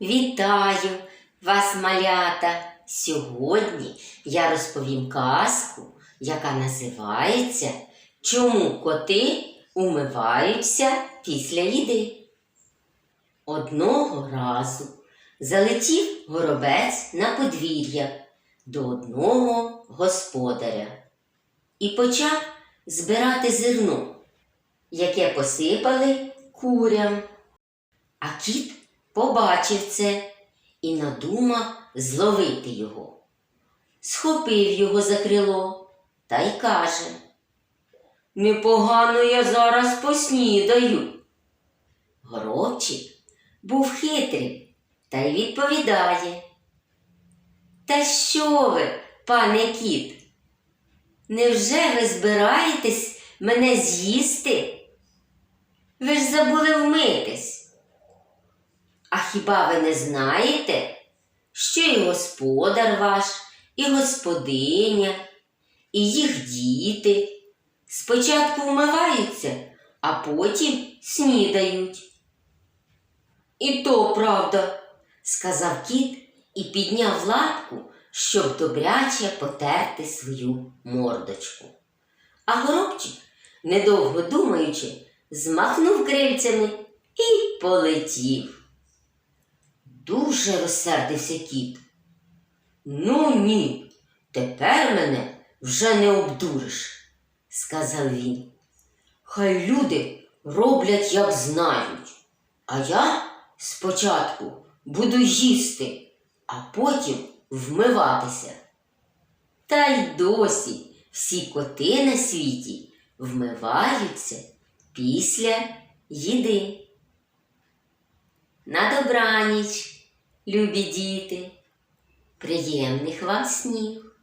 Вітаю вас, малята! Сьогодні я розповім казку, яка називається Чому коти умиваються після їди. Одного разу залетів горобець на подвір'я до одного господаря і почав збирати зерно, яке посипали курям. А кіт побачив це і надумав зловити його. Схопив його за крило та й каже: Непогано я зараз поснідаю. Горобчик був хитрий та й відповідає. Та що ви, пане кіт? Невже ви збираєтесь мене з'їсти? Ви ж забули вмитись. А хіба ви не знаєте, що і господар ваш, і господиня, і їх діти спочатку вмиваються, а потім снідають? І то правда, сказав кіт і підняв лапку, щоб добряче потерти свою мордочку. А горобчик, недовго думаючи, змахнув крильцями і полетів. Дуже розсердився кіт. Ну ні, тепер мене вже не обдуриш, сказав він. Хай люди роблять, як знають, а я спочатку буду їсти, а потім вмиватися. Та й досі всі коти на світі вмиваються після їди. На добраніч, любі діти, приємних вам снів!